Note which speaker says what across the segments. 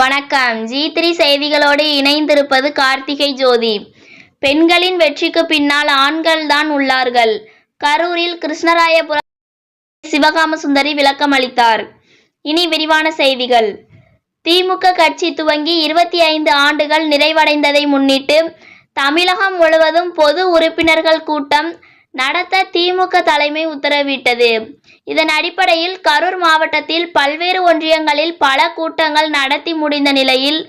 Speaker 1: வணக்கம். G three செய்திகளோடு இணைந்திருப்பது கார்த்திகை ஜோதி. பெண்களின் வெற்றிக்கு பின்னால் ஆண்கள் தான் உள்ளார்கள். கரூரில் கிருஷ்ணராயபுரம் சிவகாம சுந்தரி விளக்கம் அளித்தார். இனி விரிவான செய்திகள். திமுக கட்சி துவங்கி இருபத்தி ஐந்து ஆண்டுகள் நிறைவடைந்ததை முன்னிட்டு தமிழகம் முழுவதும் பொது உறுப்பினர்கள் கூட்டம் நடத்த திமுக தலைமை உத்தரவிட்டது. இதன் அடிப்படையில் கரூர் மாவட்டத்தில் பல்வேறு ஒன்றியங்களில் பல கூட்டங்கள் நடத்தி முடிந்த நிலையில்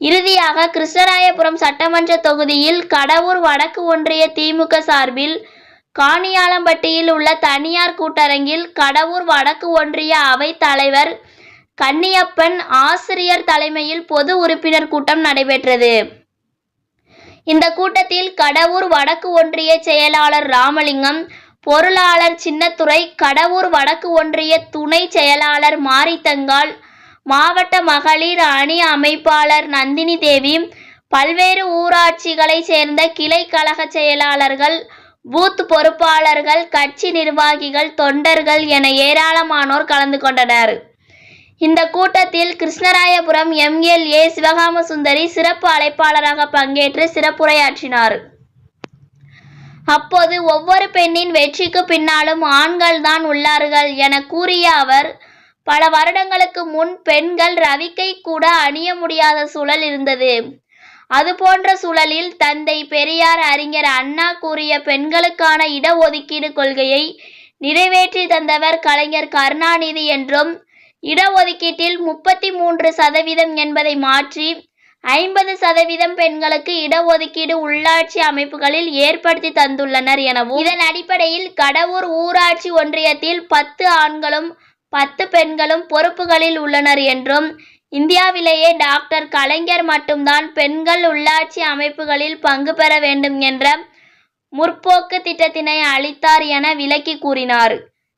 Speaker 1: இறுதியாக கிருஷ்ணராயபுரம் சட்டமன்ற தொகுதியில் கடவூர் வடக்கு ஒன்றிய திமுக சார்பில் காணியாளம்பட்டியில் உள்ள தனியார் கூட்டரங்கில் கடவூர் வடக்கு ஒன்றிய அவை தலைவர் கன்னியப்பன் ஆசிரியர் தலைமையில் பொது உறுப்பினர் கூட்டம் நடைபெற்றது. இந்த கூட்டத்தில் கடவூர் வடக்கு ஒன்றிய செயலாளர் ராமலிங்கம் பொருளாளர் சின்னத்துறை கடவூர் வடக்கு ஒன்றிய துணை செயலாளர் மாரித்தங்கால் மாவட்ட மகளிர் அணி அமைப்பாளர் நந்தினி தேவி பல்வேறு ஊராட்சிகளைச் சேர்ந்த கிளை கழக செயலாளர்கள் பூத் பொறுப்பாளர்கள் கட்சி நிர்வாகிகள் தொண்டர்கள் என ஏராளமானோர் கலந்து கொண்டனர். இந்த கூட்டத்தில் கிருஷ்ணராயபுரம் எம்எல்ஏ சிவகாம சுந்தரி சிறப்பு அழைப்பாளராக பங்கேற்று சிறப்புரையாற்றினார். அப்போது ஒவ்வொரு பெண்ணின் வெற்றிக்கு பின்னாலும் ஆண்கள்தான் உள்ளார்கள் என கூறிய அவர் பல வருடங்களுக்கு முன் பெண்கள் ரவிக்கை கூட அணிய முடியாத சூழல் இருந்தது. அதுபோன்ற சூழலில் தந்தை பெரியார் அறிஞர் அண்ணா கூறிய பெண்களுக்கான இடஒதுக்கீடு கொள்கையை நிறைவேற்றி தந்தவர் கலைஞர் கருணாநிதி என்றும் இடஒதுக்கீட்டில் முப்பத்தி மூன்று சதவீதம் என்பதை மாற்றி ஐம்பது சதவீதம் பெண்களுக்கு இடஒதுக்கீடு உள்ளாட்சி அமைப்புகளில் ஏற்படுத்தி தந்துள்ளனர் எனவும் இதன் அடிப்படையில் கடவுர் ஊராட்சி ஒன்றியத்தில் பத்து ஆண்களும் பத்து பெண்களும் பொறுப்புகளில் உள்ளனர் என்றும் இந்தியாவிலேயே டாக்டர் கலைஞர் மட்டும்தான் பெண்கள் உள்ளாட்சி அமைப்புகளில் பங்கு பெற வேண்டும் என்ற முற்போக்கு திட்டத்தினை அளித்தார் என விளக்கி கூறினார்.